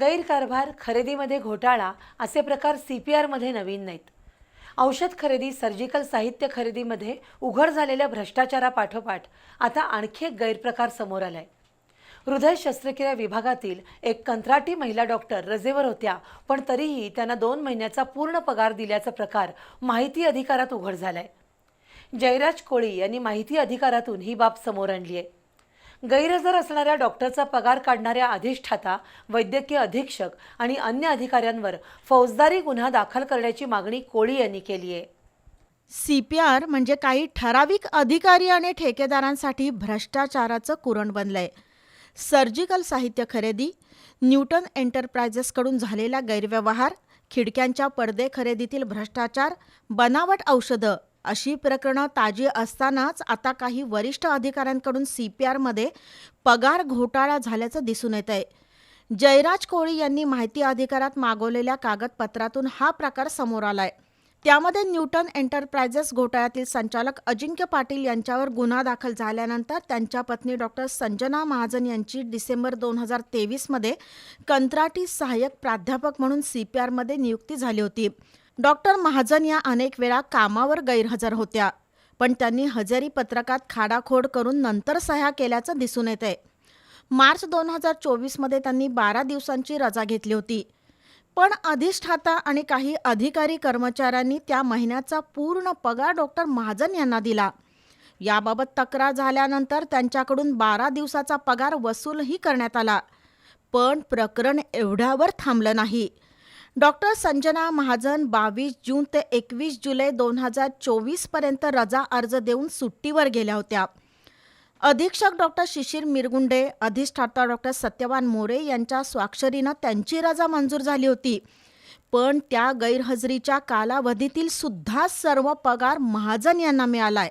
गैरकारभार खरेदीमध्ये घोटाळा असे प्रकार सी पी आरमध्ये नवीन नाहीत. औषध खरेदी सर्जिकल साहित्य खरेदीमध्ये उघड झालेल्या भ्रष्टाचारापाठोपाठ आता आणखी एक गैरप्रकार समोर आलाय. हृदय शस्त्रक्रिया विभागातील एक कंत्राटी महिला डॉक्टर रजेवर होत्या पण तरीही त्यांना दोन महिन्याचा पूर्ण पगार दिल्याचा प्रकार माहिती अधिकारात उघड झालाय. जयराज कोळी यांनी माहिती अधिकारातून ही बाब समोर आणली आहे. गैरहजर असणाऱ्या डॉक्टरचा पगार काढणाऱ्या अधिष्ठाता वैद्यकीय अधीक्षक आणि अन्य अधिकाऱ्यांवर फौजदारी गुन्हा दाखल करण्याची मागणी कोळी यांनी केली आहे. सी पी आर म्हणजे काही ठराविक अधिकारी आणि ठेकेदारांसाठी भ्रष्टाचाराचं कुरण बनलंय. सर्जिकल साहित्य खरेदी न्यूटन एंटरप्रायझेसकडून झालेला गैरव्यवहार खिडक्यांच्या पडदे खरेदीतील भ्रष्टाचार बनावट औषधं अशी प्रकरणं ताजी असतानाच आता काही वरिष्ठ अधिकाऱ्यांकडून सी पी आरमध्ये पगार घोटाळा झाल्याचं दिसून येत आहे जयराज कोळी यांनी माहिती अधिकारात मागवलेल्या कागदपत्रातून हा प्रकार समोर आलाय. त्यामध्ये न्यूटन एंटरप्राइजेस घोटाळ्यातील संचालक अजिंक्य पाटील यांच्यावर गुन्हा दाखल झाल्यानंतर त्यांच्या पत्नी डॉक्टर संजना महाजन यांची डिसेंबर दोन हजार तेवीसमध्ये कंत्राटी सहाय्यक प्राध्यापक म्हणून सी पी आरमध्ये नियुक्ती झाली होती. डॉक्टर महाजन या अनेक वेळा कामावर गैरहजर होत्या पण त्यांनी हजेरी पत्रकात खाडाखोड करून नंतर सह्या केल्याचं दिसून येत आहे मार्च दोन हजार चोवीसमध्ये त्यांनी बारा दिवसांची रजा घेतली होती. पण अधिष्ठाता आणि काही अधिकारी कर्मचाऱ्यांनी त्या महिन्याचा पूर्ण पगार डॉक्टर महाजन यांना दिला. याबाबत तक्रार झाल्यानंतर त्यांच्याकडून बारा दिवसाचा पगार वसूलही करण्यात आला. पण प्रकरण एवढ्यावर थांबलं नाही. डॉक्टर संजना महाजन बावीस जून ते एकवीस जुलै दोन हजार चोवीसपर्यंत रजा अर्ज देऊन सुट्टीवर गेल्या होत्या. अधीक्षक डॉक्टर शिशिर मिरगुंडे अधिष्ठाता डॉक्टर सत्यवान मोरे यांच्या स्वाक्षरीनं त्यांची रजा मंजूर झाली होती. पण त्या गैरहजेरीच्या कालावधीतील सुद्धा सर्व पगार महाजन यांना मिळालाय.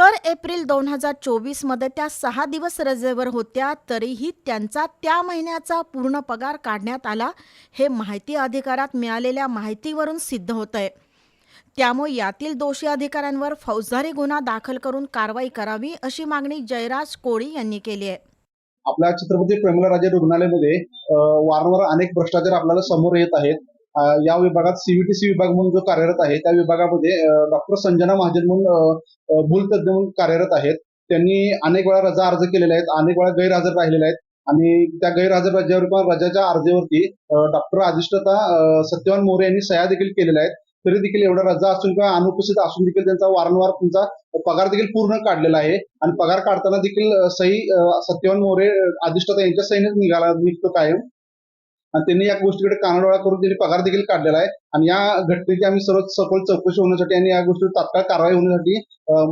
तर एप्रिल दोन हजार चोवीसमध्ये त्या सहा दिवस रजेवर होत्या तरीही त्यांचा त्या महिन्याचा पूर्ण पगार काढण्यात आला हे माहिती अधिकारात मिळालेल्या माहितीवरून सिद्ध होत आहे त्यामुळे यातील दोषी अधिकाऱ्यांवर फौजदारी गुन्हा दाखल करून कारवाई करावी अशी मागणी जयराज कोळी यांनी केली आहे. आपल्या छत्रपती प्रेमलाराजे रुग्णालयामध्ये वारंवार अनेक भ्रष्टाचार आपल्याला समोर येत आहेत. या विभागात सीव्हीटीसी विभाग म्हणून जो कार्यरत आहे त्या विभागामध्ये डॉक्टर संजना महाजन म्हणून भूलतज्ञ म्हणून कार्यरत आहेत. त्यांनी अनेक वेळा रजा अर्ज केलेले आहेत अनेक वेळा गैरहजर राहिलेले आहेत. आणि त्या गैरहजर रजेवर किंवा रजाच्या अर्जावरती डॉक्टर अधिष्ठता सत्यवान मोरे यांनी सह्या देखील केलेल्या आहेत. तरी देखील एवढा रजा असून किंवा अनुपस्थित असून देखील त्यांचा वारंवार त्यांचा पगार देखील पूर्ण काढलेला आहे. आणि पगार काढताना देखील सही सत्यवान मोरे अ, अधिष्ठाता यांच्या सहीनेच निघाला निघतो कायम. आणि त्यांनी या गोष्टीकडे कानाडोळा करून त्यांनी पगार देखील काढलेला आहे. आणि या घटनेची आम्ही सर्व सखोल चौकशी होण्यासाठी आणि या गोष्टीवर तात्काळ कारवाई होण्यासाठी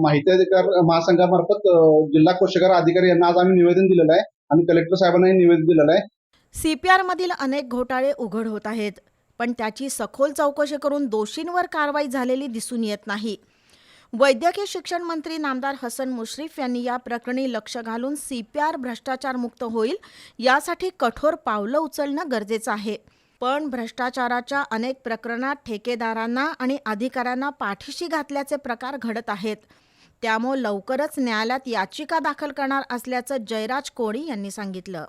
माहिती अधिकार महासंघामार्फत जिल्हा कोषागार अधिकारी यांना आज आम्ही निवेदन दिलेलं आहे आणि कलेक्टर साहेबांनाही निवेदन दिलेलं आहे. सीपीआर मधील अनेक घोटाळे उघड होत आहेत पण त्याची सखोल चौकशी करून दोषींवर कारवाई झालेली दिसून येत नाही. वैद्यकीय शिक्षण मंत्री नामदार हसन मुश्रीफ यांनी या प्रकरणी लक्ष घालून सी पी आर भ्रष्टाचारमुक्त होईल यासाठी कठोर पावलं उचलणं गरजेचं आहे. पण भ्रष्टाचाराच्या अनेक प्रकरणात ठेकेदारांना आणि अधिकाऱ्यांना पाठीशी घातल्याचे प्रकार घडत आहेत. त्यामुळे लवकरच न्यायालयात याचिका दाखल करणार असल्याचं जयराज कोळी यांनी सांगितलं.